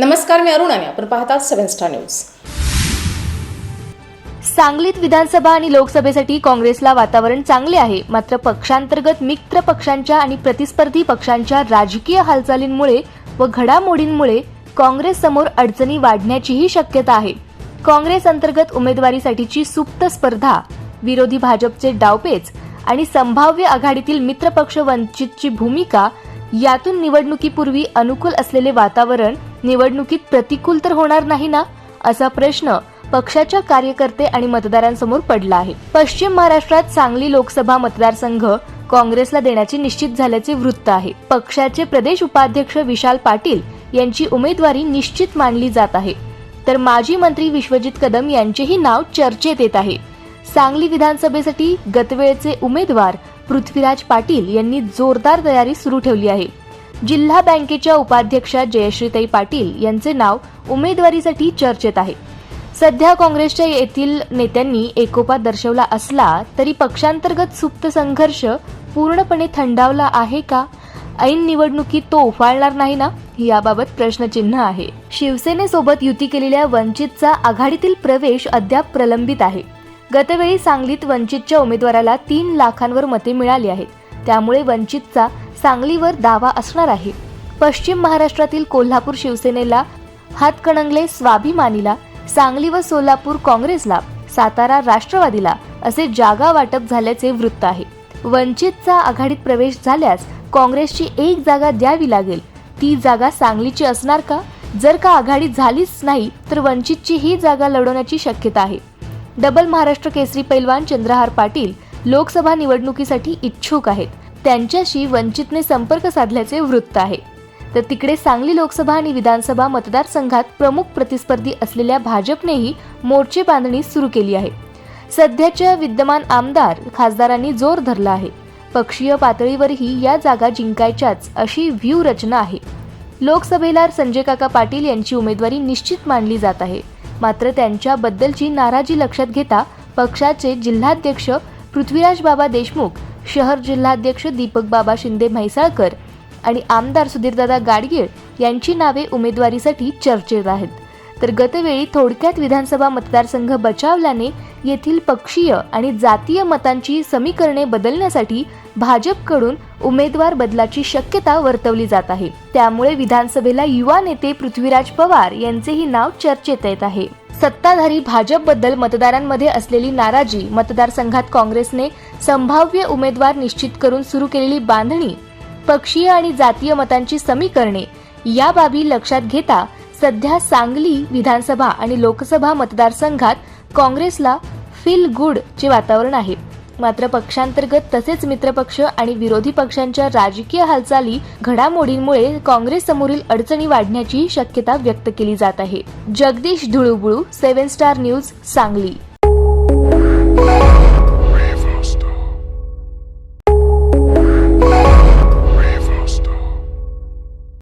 नमस्कार मी अरुण. आणि आपण पाहतात सेव्हन स्टार न्यूज. सांगलीत विधानसभा आणि लोकसभेसाठी काँग्रेसला वातावरण चांगले आहे. मात्र पक्षांतर्गत मित्र पक्षांच्या आणि प्रतिस्पर्धी पक्षांच्या राजकीय हालचालींमुळे व घडामोडींमुळे काँग्रेस समोर अडचणी वाढण्याचीही शक्यता आहे. काँग्रेस अंतर्गत उमेदवारीसाठीची सुप्त स्पर्धा विरोधी भाजपचे डावपेच आणि संभाव्य आघाडीतील मित्रपक्ष वंचितची भूमिका यातून निवडणुकीपूर्वी अनुकूल असलेले वातावरण निवडणुकीत प्रतिकूल तर होणार नाही ना असा प्रश्न पक्षाच्या कार्यकर्ते आणि मतदारांसमोर पडला आहे. पश्चिम महाराष्ट्रात सांगली लोकसभा मतदारसंघ काँग्रेसला देण्याचे निश्चित झाल्याचे वृत्त आहे. पक्षाचे प्रदेश उपाध्यक्ष विशाल पाटील यांची उमेदवारी निश्चित मानली जात आहे. तर माजी मंत्री विश्वजित कदम यांचेही नाव चर्चेत येत आहे. सांगली विधानसभेसाठी गतवेळचे उमेदवार पृथ्वीराज पाटील यांनी जोरदार तयारी सुरू ठेवली आहे. जिल्हा बँकेच्या उपाध्यक्षा जयश्रीताई पाटील यांचे नाव उमेदवारीसाठी चर्चेत आहे. सध्या काँग्रेसच्या येथील नेत्यांनी एकोपा दर्शवला असला तरी पक्षांतर्गत सुप्त संघर्ष पूर्णपणे थंडावला आहे का? ऐन निवडणुकीत तो उफाळणार नाही ना? याबाबत प्रश्नचिन्ह आहे. शिवसेनेसोबत युती केलेल्या वंचितचा आघाडीतील प्रवेश अद्याप प्रलंबित आहे. गतवेळी सांगलीत वंचितच्या उमेदवाराला तीन लाखांवर मते मिळाली आहेत. त्यामुळे वंचितचा सांगलीवर दावा असणार आहे. पश्चिम महाराष्ट्रातील कोल्हापूर शिवसेनेला हातकणंगले स्वाभिमानीला सांगली व सोलापूर काँग्रेसला सातारा राष्ट्रवादीला असे जागा वाटप झाल्याचे वृत्त आहे. वंचितचा आघाडीत प्रवेश झाल्यास काँग्रेसची एक जागा द्यावी लागेल. ती जागा सांगलीची असणार का? जर का आघाडी झालीच नाही तर वंचितची ही जागा लढवण्याची शक्यता आहे. डबल महाराष्ट्र केसरी पैलवान चंद्रहार पाटील लोकसभा निवडणुकीसाठी इच्छुक आहेत. त्यांच्याशी वंचितने संपर्क साधल्याचे वृत्त आहे. तर तिकडे सांगली लोकसभा आणि विधानसभा मतदारसंघात प्रमुख प्रतिस्पर्धी असलेल्या भाजपनेही मोर्चे बांधणी सुरू केली आहे. सध्याच्या विद्यमान आमदार खासदारांनी जोर धरला आहे. पक्षीय पातळीवरही या जागा जिंकायच्याच अशी व्यूहरचना आहे. लोकसभेला संजय काका पाटील यांची उमेदवारी निश्चित मानली जात आहे. मात्र त्यांच्याबद्दलची नाराजी लक्षात घेता पक्षाचे जिल्हाध्यक्ष पृथ्वीराज बाबा देशमुख शहर जिल्हाध्यक्ष दीपक बाबा शिंदे म्हैसाळकर आणि आमदार सुधीरदादा गाडगीळ यांची नावे उमेदवारीसाठी चर्चेत आहेत. तर गतवेळी थोडक्यात विधानसभा मतदारसंघ बचावल्याने येथील पक्षीय आणि जातीय मतांची समीकरणे बदलण्यासाठी भाजपकडून उमेदवार बदलाची शक्यता वर्तवली जात आहे. त्यामुळे विधानसभेला युवा नेते पृथ्वीराज पवार यांचेही नाव चर्चेत येत आहे. सत्ताधारी भाजपबद्दल मतदारांमध्ये असलेली नाराजी मतदारसंघात काँग्रेसने संभाव्य उमेदवार निश्चित करून सुरू केलेली बांधणी पक्षीय आणि जातीय मतांची समीकरणे या बाबी लक्षात घेता सध्या सांगली विधानसभा आणि लोकसभा मतदारसंघात काँग्रेसला फील गुड चे वातावरण आहे. मात्र पक्षांतर्गत तसेच मित्रपक्ष आणि विरोधी पक्षांच्या राजकीय हालचाली घडामोडींमुळे काँग्रेस समोरील अडचणी वाढण्याची शक्यता व्यक्त केली जात आहे. Jagdish Dhulubulu seven star news Sangli.